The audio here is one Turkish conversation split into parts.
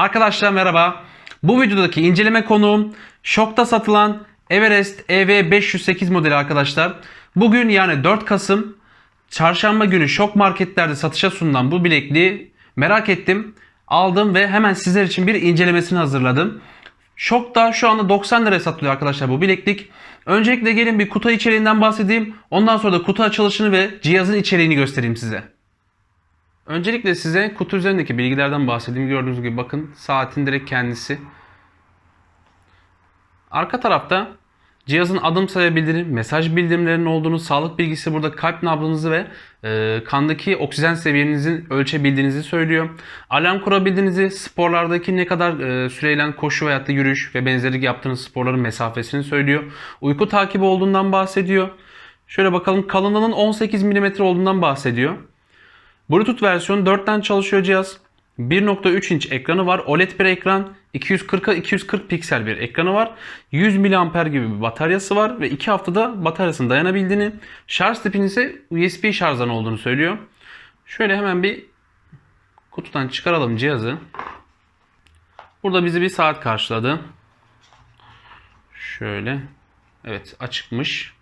Arkadaşlar merhaba. Bu videodaki inceleme konuğum şokta satılan Everest EV508 modeli arkadaşlar. Bugün yani 4 Kasım çarşamba günü şok marketlerde satışa sunulan bu bilekliği merak ettim. Aldım ve hemen sizler için bir incelemesini hazırladım. Şokta şu anda 90 liraya satılıyor arkadaşlar bu bileklik. Öncelikle gelin bir kutu içeriğinden bahsedeyim. Ondan sonra da kutu açılışını ve cihazın içeriğini göstereyim size. Öncelikle size kutu üzerindeki bilgilerden bahsedeyim. Gördüğünüz gibi bakın saatin direkt kendisi. Arka tarafta cihazın adım sayı bildirim, mesaj bildirimlerinin olduğunu, sağlık bilgisi burada kalp nabzınızı ve e, kandaki oksijen seviyenizin ölçebildiğinizi söylüyor. Alarm kurabildiğinizi, sporlardaki ne kadar e, süreyle koşu veyahut da yürüyüş ve benzeri yaptığınız sporların mesafesini söylüyor. Uyku takibi olduğundan bahsediyor. Şöyle bakalım kalınlığının 18 mm olduğundan bahsediyor. Bluetooth versiyonu 4'ten çalışıyor cihaz. 1.3 inç ekranı var. OLED bir ekran. 240'a 240 piksel bir ekranı var. 100 mAh gibi bir bataryası var ve 2 haftada bataryasının dayanabildiğini, şarj tipinin ise USB şarjdan olduğunu söylüyor. Şöyle hemen bir kutudan çıkaralım cihazı. Burada bizi bir saat karşıladı. Şöyle. Evet açıkmış.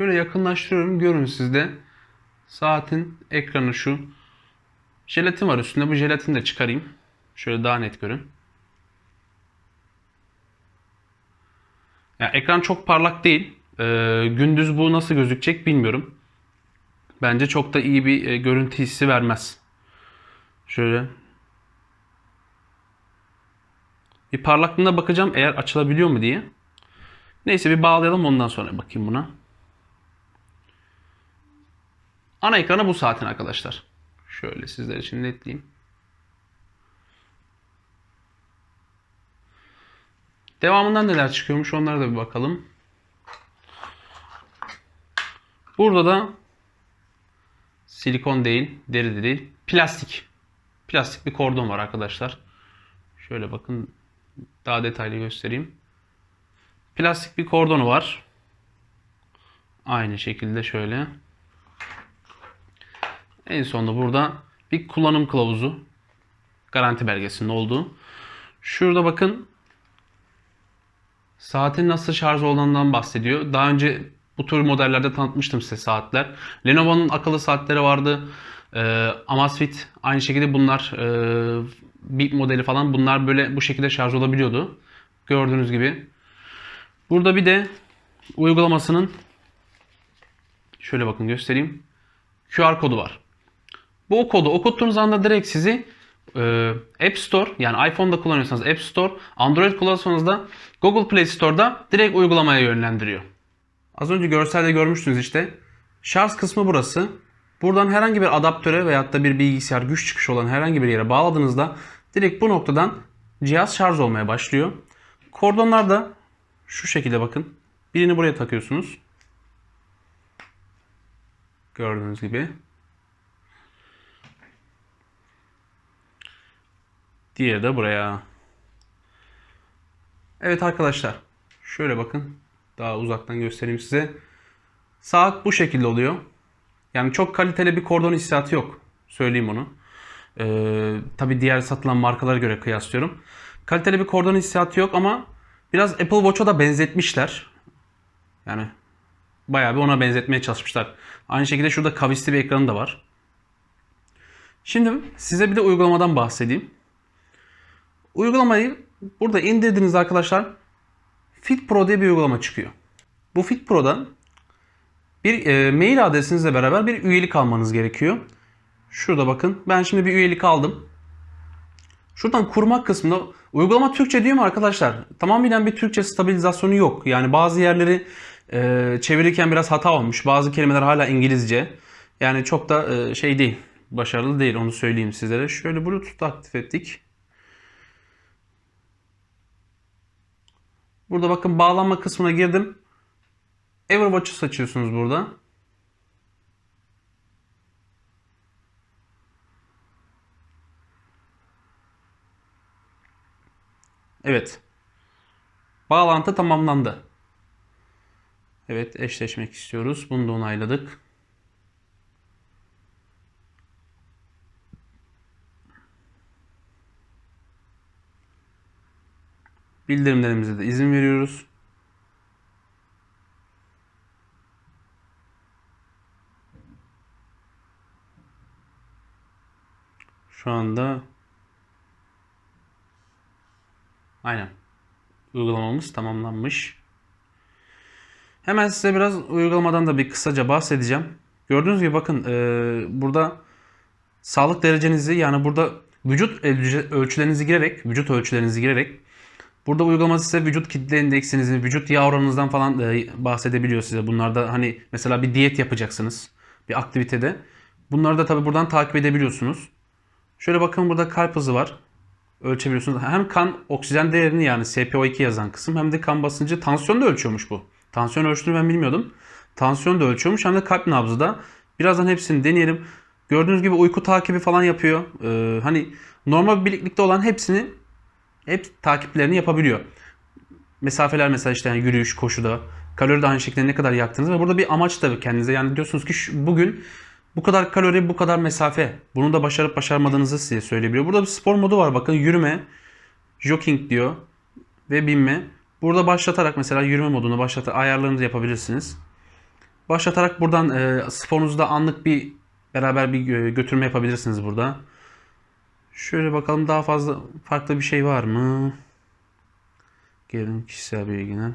Şöyle yakınlaştırıyorum. Görün siz de. Saatin ekranı şu. Jelatin var üstünde. Bu jelatini de çıkarayım. Şöyle daha net görün. Ya ekran çok parlak değil. Ee, gündüz bu nasıl gözükecek bilmiyorum. Bence çok da iyi bir e, görüntü hissi vermez. Şöyle. Bir parlaklığına bakacağım eğer açılabiliyor mu diye. Neyse bir bağlayalım ondan sonra bakayım buna. Ana ekranı bu saatin arkadaşlar. Şöyle sizler için netleyeyim. Devamından neler çıkıyormuş onlara da bir bakalım. Burada da silikon değil, deri de değil, plastik. Plastik bir kordon var arkadaşlar. Şöyle bakın daha detaylı göstereyim. Plastik bir kordonu var. Aynı şekilde şöyle. En sonunda burada bir kullanım kılavuzu garanti belgesinin olduğu. Şurada bakın saatin nasıl şarj olduğundan bahsediyor. Daha önce bu tür modellerde tanıtmıştım size saatler. Lenovo'nun akıllı saatleri vardı. Ee, Amazfit aynı şekilde bunlar e, Bip modeli falan bunlar böyle bu şekilde şarj olabiliyordu. Gördüğünüz gibi. Burada bir de uygulamasının şöyle bakın göstereyim. QR kodu var. Bu kodu okuttuğunuz anda direkt sizi e, App Store yani iPhone'da kullanıyorsanız App Store, Android kullanıyorsanız da Google Play Store'da direkt uygulamaya yönlendiriyor. Az önce görselde görmüştünüz işte. Şarj kısmı burası. Buradan herhangi bir adaptöre veyahut da bir bilgisayar güç çıkışı olan herhangi bir yere bağladığınızda direkt bu noktadan cihaz şarj olmaya başlıyor. Kordonlar da şu şekilde bakın. Birini buraya takıyorsunuz. Gördüğünüz gibi. Diğeri de buraya. Evet arkadaşlar. Şöyle bakın. Daha uzaktan göstereyim size. Saat bu şekilde oluyor. Yani çok kaliteli bir kordon hissiyatı yok. Söyleyeyim onu. Ee, Tabi diğer satılan markalara göre kıyaslıyorum. Kaliteli bir kordon hissiyatı yok ama biraz Apple Watch'a da benzetmişler. Yani bayağı bir ona benzetmeye çalışmışlar. Aynı şekilde şurada kavisli bir ekranı da var. Şimdi size bir de uygulamadan bahsedeyim. Uygulamayı burada indirdiniz arkadaşlar. Fit Pro diye bir uygulama çıkıyor. Bu Fit Pro'dan bir e, mail adresinizle beraber bir üyelik almanız gerekiyor. Şurada bakın. Ben şimdi bir üyelik aldım. Şuradan kurmak kısmında uygulama Türkçe diyor mu arkadaşlar? Tamamen bir Türkçe stabilizasyonu yok. Yani bazı yerleri e, çevirirken biraz hata olmuş. Bazı kelimeler hala İngilizce. Yani çok da e, şey değil. Başarılı değil onu söyleyeyim sizlere. Şöyle Bluetooth'u aktif ettik. Burada bakın bağlanma kısmına girdim. Everwatch'ı seçiyorsunuz burada. Evet. Bağlantı tamamlandı. Evet eşleşmek istiyoruz. Bunu da onayladık. Bildirimlerimize de izin veriyoruz. Şu anda aynen uygulamamız tamamlanmış. Hemen size biraz uygulamadan da bir kısaca bahsedeceğim. Gördüğünüz gibi bakın e, burada sağlık derecenizi yani burada vücut ölçü- ölçülerinizi girerek, vücut ölçülerinizi girerek burada uygulama size vücut kitle indeksinizi, vücut yağ oranınızdan falan e, bahsedebiliyor size. Bunlarda hani mesela bir diyet yapacaksınız bir aktivitede. Bunları da tabii buradan takip edebiliyorsunuz. Şöyle bakın burada kalp hızı var. Ölçebiliyorsunuz. Hem kan oksijen değerini yani SpO2 yazan kısım hem de kan basıncı tansiyon da ölçüyormuş bu. Tansiyon ölçtüğünü ben bilmiyordum. Tansiyon da ölçüyormuş hem de kalp nabzı da. Birazdan hepsini deneyelim. Gördüğünüz gibi uyku takibi falan yapıyor. Ee, hani normal bir birlikte olan hepsini hep takiplerini yapabiliyor. Mesafeler mesela işte yani yürüyüş, koşuda. Kalori de aynı şekilde ne kadar yaktınız ve burada bir amaç da kendinize. Yani diyorsunuz ki şu- bugün bu kadar kalori, bu kadar mesafe. Bunu da başarıp başarmadığınızı size söyleyebiliyor. Burada bir spor modu var. Bakın yürüme, jogging diyor ve binme. Burada başlatarak mesela yürüme modunu başlatarak ayarlarınızı yapabilirsiniz. Başlatarak buradan e, sporunuzda anlık bir beraber bir gö- götürme yapabilirsiniz burada. Şöyle bakalım daha fazla farklı bir şey var mı? Gelin kişisel bilgiler.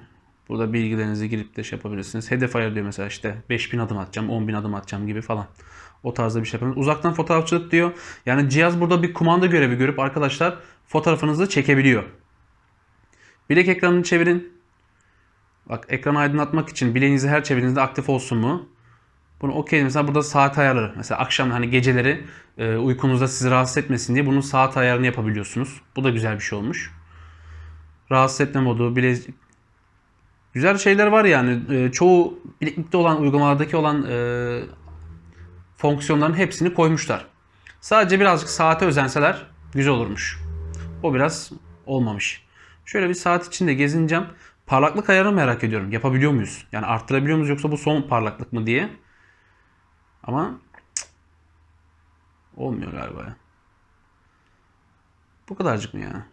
Burada bilgilerinizi girip de şey yapabilirsiniz. Hedef ayarlıyor mesela işte 5000 adım atacağım, 10.000 adım atacağım gibi falan. O tarzda bir şey yapabilirsiniz. Uzaktan fotoğrafçılık diyor. Yani cihaz burada bir kumanda görevi görüp arkadaşlar fotoğrafınızı çekebiliyor. Bilek ekranını çevirin. Bak ekranı aydınlatmak için bileğinizi her çevirinizde aktif olsun mu? Bunu okey mesela burada saat ayarları. Mesela akşam hani geceleri e, uykunuzda sizi rahatsız etmesin diye bunun saat ayarını yapabiliyorsunuz. Bu da güzel bir şey olmuş. Rahatsız etme modu, bilezik. Güzel şeyler var yani. E, çoğu bileklikte olan uygulamalardaki olan e, fonksiyonların hepsini koymuşlar. Sadece birazcık saate özenseler güzel olurmuş. O biraz olmamış. Şöyle bir saat içinde gezineceğim. Parlaklık ayarını merak ediyorum. Yapabiliyor muyuz? Yani arttırabiliyor muyuz yoksa bu son parlaklık mı diye. Ama cık, olmuyor galiba ya. Bu kadarcık mı ya?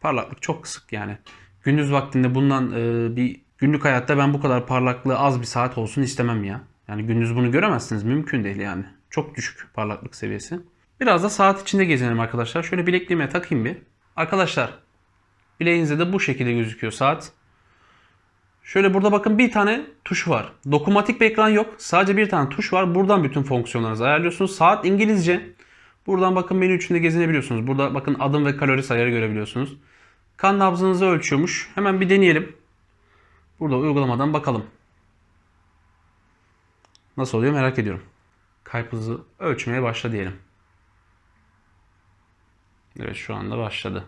Parlaklık çok kısık yani. Gündüz vaktinde bundan e, bir günlük hayatta ben bu kadar parlaklığı az bir saat olsun istemem ya. Yani gündüz bunu göremezsiniz. Mümkün değil yani. Çok düşük parlaklık seviyesi. Biraz da saat içinde gezelim arkadaşlar. Şöyle bilekliğime takayım bir. Arkadaşlar bileğinizde de bu şekilde gözüküyor saat. Şöyle burada bakın bir tane tuş var. Dokunmatik bir ekran yok. Sadece bir tane tuş var. Buradan bütün fonksiyonlarınızı ayarlıyorsunuz. Saat İngilizce. Buradan bakın menü içinde gezinebiliyorsunuz. Burada bakın adım ve kalori sayarı görebiliyorsunuz. Kan nabzınızı ölçüyormuş. Hemen bir deneyelim. Burada uygulamadan bakalım. Nasıl oluyor merak ediyorum. Kalp hızı ölçmeye başla diyelim. Evet şu anda başladı.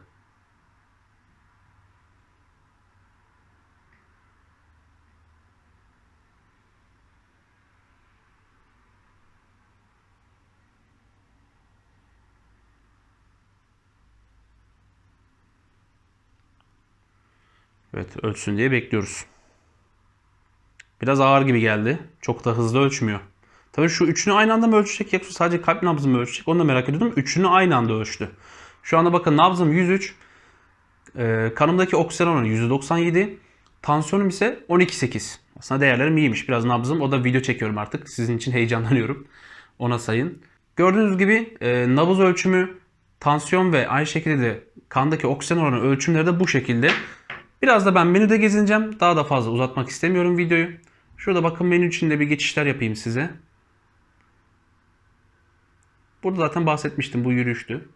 Evet ölçsün diye bekliyoruz. Biraz ağır gibi geldi. Çok da hızlı ölçmüyor. Tabii şu üçünü aynı anda mı ölçecek yoksa sadece kalp nabzı mı ölçecek onu da merak ediyordum. Üçünü aynı anda ölçtü. Şu anda bakın nabzım 103. Ee, kanımdaki oksijen oranı %97. Tansiyonum ise 12.8. Aslında değerlerim iyiymiş. Biraz nabzım. O da video çekiyorum artık. Sizin için heyecanlanıyorum. Ona sayın. Gördüğünüz gibi e, nabız ölçümü, tansiyon ve aynı şekilde de kandaki oksijen oranı ölçümleri de bu şekilde. Biraz da ben menüde gezineceğim. Daha da fazla uzatmak istemiyorum videoyu. Şurada bakın menü içinde bir geçişler yapayım size. Burada zaten bahsetmiştim bu yürüyüştü.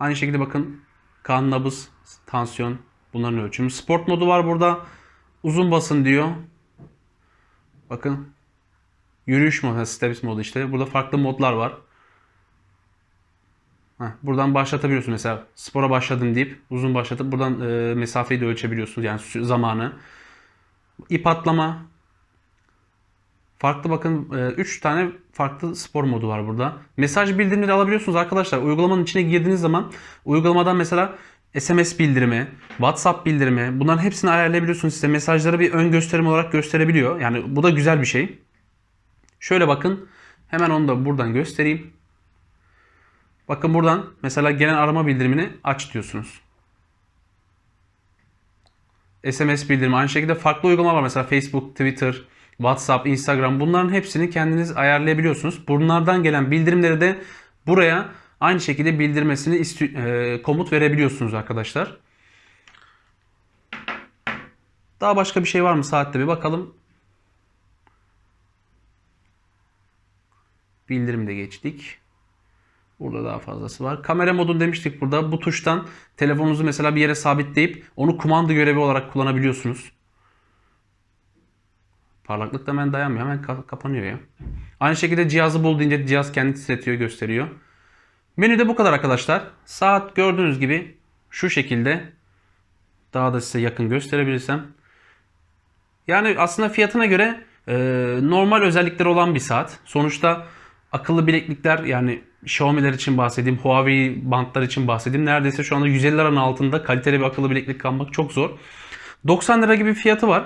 Aynı şekilde bakın kan, nabız, tansiyon bunların ölçümü. Sport modu var burada. Uzun basın diyor. Bakın. Yürüyüş modu, steps modu işte. Burada farklı modlar var. Heh, buradan başlatabiliyorsun mesela spora başladın deyip uzun başlatıp buradan e, mesafeyi de ölçebiliyorsunuz yani zamanı. İp atlama. Farklı bakın 3 tane farklı spor modu var burada. Mesaj bildirimleri alabiliyorsunuz arkadaşlar. Uygulamanın içine girdiğiniz zaman uygulamadan mesela SMS bildirimi, WhatsApp bildirimi bunların hepsini ayarlayabiliyorsunuz. Size mesajları bir ön gösterim olarak gösterebiliyor. Yani bu da güzel bir şey. Şöyle bakın. Hemen onu da buradan göstereyim. Bakın buradan mesela gelen arama bildirimini aç diyorsunuz. SMS bildirimi. Aynı şekilde farklı uygulamalar var. Mesela Facebook, Twitter, WhatsApp, Instagram. Bunların hepsini kendiniz ayarlayabiliyorsunuz. Bunlardan gelen bildirimleri de buraya aynı şekilde bildirmesini e, komut verebiliyorsunuz arkadaşlar. Daha başka bir şey var mı saatte bir bakalım. Bildirim de geçtik. Burada daha fazlası var. Kamera modunu demiştik burada. Bu tuştan telefonunuzu mesela bir yere sabitleyip onu kumanda görevi olarak kullanabiliyorsunuz. Parlaklık da hemen dayanmıyor. Hemen ka- kapanıyor ya. Aynı şekilde cihazı bul deyince cihaz kendi titretiyor, gösteriyor. Menüde bu kadar arkadaşlar. Saat gördüğünüz gibi şu şekilde. Daha da size yakın gösterebilirsem. Yani aslında fiyatına göre e, normal özellikleri olan bir saat. Sonuçta akıllı bileklikler yani Xiaomi'ler için bahsedeyim, Huawei bantlar için bahsedeyim. Neredeyse şu anda 150 liranın altında kaliteli bir akıllı bileklik almak çok zor. 90 lira gibi fiyatı var.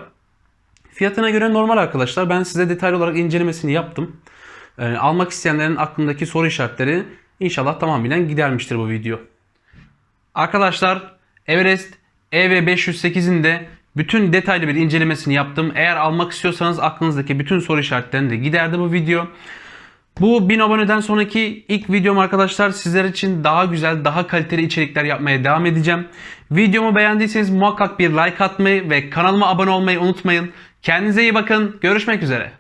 Fiyatına göre normal arkadaşlar. Ben size detaylı olarak incelemesini yaptım. E, almak isteyenlerin aklındaki soru işaretleri inşallah tamamen gidermiştir bu video. Arkadaşlar Everest EV508'in de bütün detaylı bir incelemesini yaptım. Eğer almak istiyorsanız aklınızdaki bütün soru işaretlerini de giderdi bu video. Bu 1000 aboneden sonraki ilk videom arkadaşlar sizler için daha güzel, daha kaliteli içerikler yapmaya devam edeceğim. Videomu beğendiyseniz muhakkak bir like atmayı ve kanalıma abone olmayı unutmayın. Kendinize iyi bakın. Görüşmek üzere.